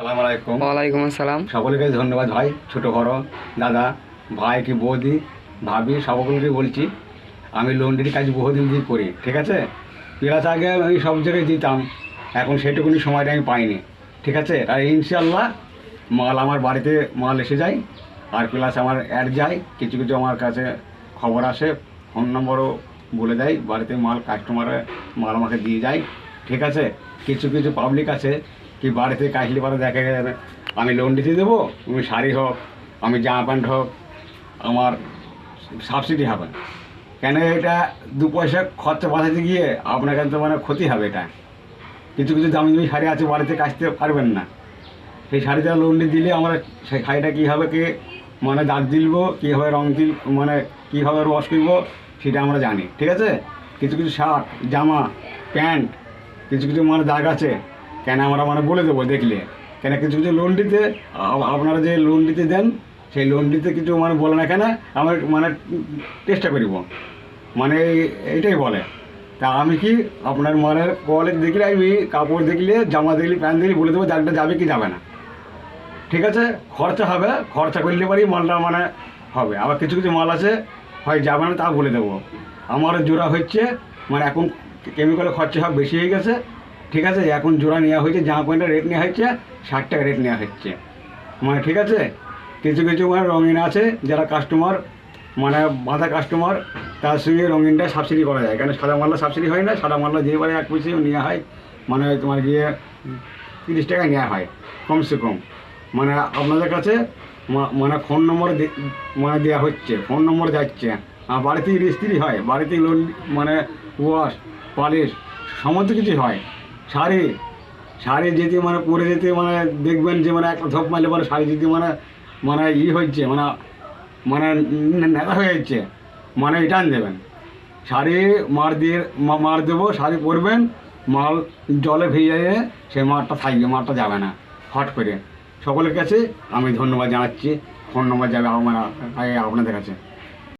আলাইকুম। ওয়ালাইকুম আসসালাম। সকলকে ধন্যবাদ ভাই ছোট বড় দাদা ভাই কি বৌদি ভাবি সকলকে বলছি আমি লন্ড্রির কাজ বহুদিন দিয়ে করি ঠিক আছে? প্লাস আগে আমি সব জায়গায় দিতাম এখন সেটুকুনি সময়টা আমি পাইনি ঠিক আছে? আর ইনশাল্লাহ মাল আমার বাড়িতে মাল এসে যায় আর প্লাস আমার অ্যাড যায় কিছু কিছু আমার কাছে খবর আসে ফোন নম্বরও বলে দেয় বাড়িতে মাল কাস্টমারে মাল আমাকে দিয়ে যায় ঠিক আছে? কিছু কিছু পাবলিক আছে কি বাড়িতে কাশলি পাড়া দেখা যাবে আমি লোন দিতে দেবো, তুমি শাড়ি হোক, আমি জামা প্যান্ট হোক, আমার সাবসিডি হবে। কেন এটা দু পয়সা খরচা বাঁচাতে গিয়ে আপনার কাছে মানে ক্ষতি হবে এটা। কিছু কিছু দামি দামি শাড়ি আছে, বাড়িতে কাচতে পারবেন না। সেই শাড়িটা লোনটি দিলে আমরা সেই শাড়িটা কী হবে কি মানে দাগ দিলব, কীভাবে রং দিল মানে কীভাবে রস করব, সেটা আমরা জানি, ঠিক আছে? কিছু কিছু শার্ট, জামা, প্যান্ট, কিছু কিছু মানে দাগ আছে কেন আমরা মানে বলে দেবো, দেখলে। কেন কিছু কিছু লোন দিতে আপনারা যে লোন দিতে দেন, সেই লোন দিতে কিছু মানে বলে না, কেন আমরা মানে চেষ্টা করিব। মানে এইটাই বলে। তা আমি কি আপনার মানে কলেজ দেখলে, আমি কাপড় দেখলে, জামা দেখলে, প্যান্ট দেখলে বলে দেবো দাগটা যাবে কি যাবে না। ঠিক আছে? খরচা হবে, খরচা করলে পারি মালটা মানে হবে। আবার কিছু কিছু মাল আছে, হয় যাবে না তা বলে দেবো। আমার জোড়া হচ্ছে মানে এখন কেমিক্যালের খরচা সব বেশি হয়ে গেছে। ঠিক আছে, এখন জোড়া নেওয়া হয়েছে জামা প্যান্টের রেট নেওয়া হচ্ছে ষাট টাকা রেট নেওয়া হচ্ছে। মানে ঠিক আছে? কিছু কিছু মানে রঙিন আছে, যারা কাস্টমার মানে বাঁধা কাস্টমার তার সঙ্গে রঙিনটা সাবসিডি করা যায়। কারণ সাদা মাল্লা সাবসিডি হয় না? সাদা মাল্লা যে বারে এক পিসেও নেওয়া হয় মানে তোমার গিয়ে তিরিশ টাকা নেওয়া হয়, কমসে কম। মানে আপনাদের কাছে মানে ফোন নম্বর মানে দেওয়া হচ্ছে ফোন নম্বর যাচ্ছে। আর বাড়িতেই রেজিস্ট্রি হয় বাড়িতে লোন মানে ওয়াশ পালিশ, সমস্ত কিছু হয়। শাড়ি শাড়ি যেতে মানে পরে যেতে মানে দেখবেন যে মানে একটা ধপ মারলে মানে শাড়ি যেতে মানে মানে ই হচ্ছে মানে মানে নেতা হয়ে যাচ্ছে। মানে রিটার্ন দেবেন। শাড়ি মার দিয়ে মার দেবো শাড়ি পরবেন মাল জলে ভেজে ভিজে সেই মারটা থাকবে, মারটা যাবে না, হট করে। সকলের কাছে আমি ধন্যবাদ জানাচ্ছি, ফোন নম্বর যাবে আমার আপনাদের কাছে।